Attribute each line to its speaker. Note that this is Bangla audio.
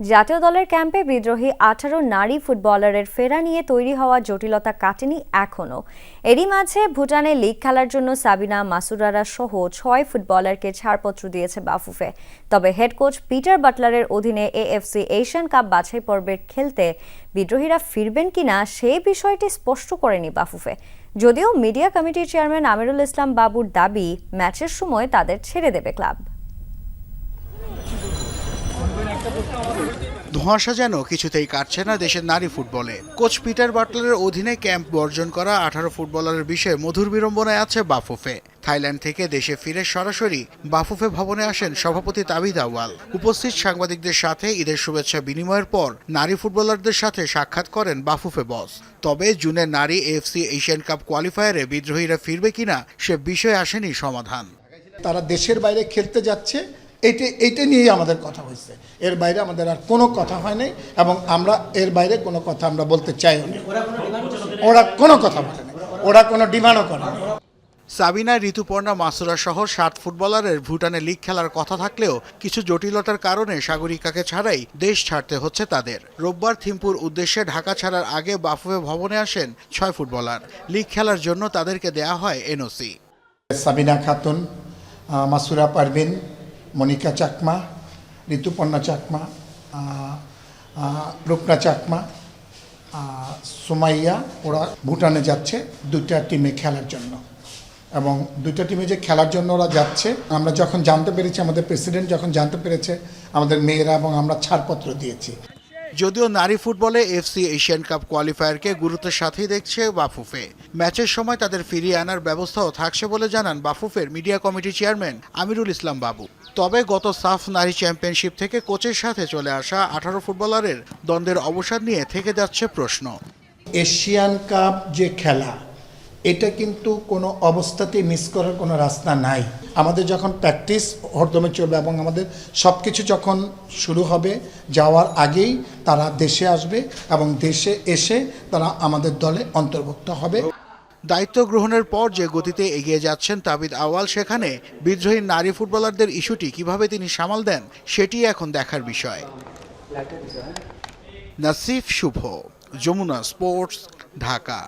Speaker 1: জাতীয় দলের ক্যাম্পে বিদ্রোহী আঠারো নারী ফুটবলারের ফেরা নিয়ে তৈরি হওয়া জটিলতা কাটেনি এখনও। এরই মাঝে ভুটানে লিগ খেলার জন্য সাবিনা মাসুরারা সহ ছয় ফুটবলারকে ছাড়পত্র দিয়েছে বাফুফে। তবে হেড কোচ পিটার বাটলারের অধীনে এএফসি এশিয়ান কাপ বাছাই পর্বের খেলতে বিদ্রোহীরা ফিরবেন কিনা সেই বিষয়টি স্পষ্ট করেনি বাফুফে। যদিও মিডিয়া কমিটির চেয়ারম্যান আমিরুল ইসলাম বাবুর দাবি, ম্যাচের সময় তাদের ছেড়ে দেবে ক্লাব।
Speaker 2: ধোঁয়াশা যেন কিছুতেই কাটছে না দেশের নারী ফুটবলে। কোচ পিটার বাটলারের অধীনে ক্যাম্প বর্জন করা আঠারো ফুটবলারের বিষয়ে মধুর বিড়ম্বনায় আছে বাফুফে। থাইল্যান্ড থেকে দেশে ফিরে সরাসরি বাফুফে ভবনে আসেন সভাপতি তাবিদ আওয়াল উপস্থিত সাংবাদিকদের সাথে ঈদের শুভেচ্ছা বিনিময়ের পর নারী ফুটবলারদের সাথে সাক্ষাৎ করেন বাফুফে বস। তবে জুনের নারী এফসি এশিয়ান কাপ কোয়ালিফায়ারে বিদ্রোহীরা ফিরবে কিনা সে বিষয়ে আসেনি সমাধান।
Speaker 3: তারা দেশের বাইরে খেলতে যাচ্ছে এইটা এইটা নিয়েই আমাদের কথা হয়েছে। এর বাইরে আমাদের আর কোনো কথা হয় নাই এবং আমরা এর বাইরে কোনো কথা আমরা বলতে চাইও না। ওরা কোনো কথা বলে না ওরা কোনো ডিমান্ডও করে না
Speaker 2: সাবিনা ঋতুপর্ণা মাসুরা সহ সাত ফুটবলারের ভুটানে লিগ খেলার কথা থাকলেও কিছু জটিলতার কারণে সাগরিকাকে ছাড়াই দেশ ছাড়তে হচ্ছে তাদের। রোববার থিম্পুর উদ্দেশ্যে ঢাকা ছাড়ার আগে বাফুফে ভবনে আসেন ছয় ফুটবলার। লিগ খেলার জন্য তাদেরকে দেয়া হয় এনওসি।
Speaker 3: সাবিনা খাতুন মাসুরা পারভিন মনিকা চাকমা ঋতুপর্ণা চাকমা রূপনা চাকমা সুমাইয়া ওরা ভুটানে যাচ্ছে দুইটা টিমে খেলার জন্য। এবং দুইটা টিমে যে খেলার জন্য ওরা যাচ্ছে, আমরা যখন জানতে পেরেছি, আমাদের প্রেসিডেন্ট যখন জানতে পেরেছে, আমাদের মেয়েরা এবং আমরা ছাড়পত্র দিয়েছি।
Speaker 2: যদিও নারী ফুটবলে এফসি এশিয়ান কাপ কোয়ালিফায়ারকে গুরুত্বের সাথেই দেখছে বাফুফে। ম্যাচের সময় তাদের ফিরিয়ে আনার ব্যবস্থাও থাকছে বলে জানান বাফুফের media committee chairman Amirul Islam Babu. তবে গত সাফ নারী চ্যাম্পিয়নশিপ থেকে কোচের সাথে চলে আসা আঠারো ফুটবলারের দ্বন্দ্বের অবসান নিয়ে থেকে যাচ্ছে প্রশ্ন।
Speaker 3: এশিয়ান কাপ যে খেলা এটা কিন্তু কোনো অবস্থাতেই মিস করার কোনো রাস্তা নাই। আমাদের যখন প্র্যাকটিস হরদমে চলবে এবং আমাদের সব কিছু যখন শুরু হবে, যাওয়ার আগেই তারা দেশে আসবে এবং দেশে এসে তারা আমাদের দলে অন্তর্ভুক্ত হবে।
Speaker 2: দায়িত্ব গ্রহণের পর যে গতিতে এগিয়ে যাচ্ছেন তাবিদ আওয়াল সেখানে বিদ্রোহী নারী ফুটবলারদের ইস্যুটি কীভাবে তিনি সামাল দেন, সেটি এখন দেখার বিষয়। নাসিফ শুভ, যমুনা স্পোর্টস, ঢাকা।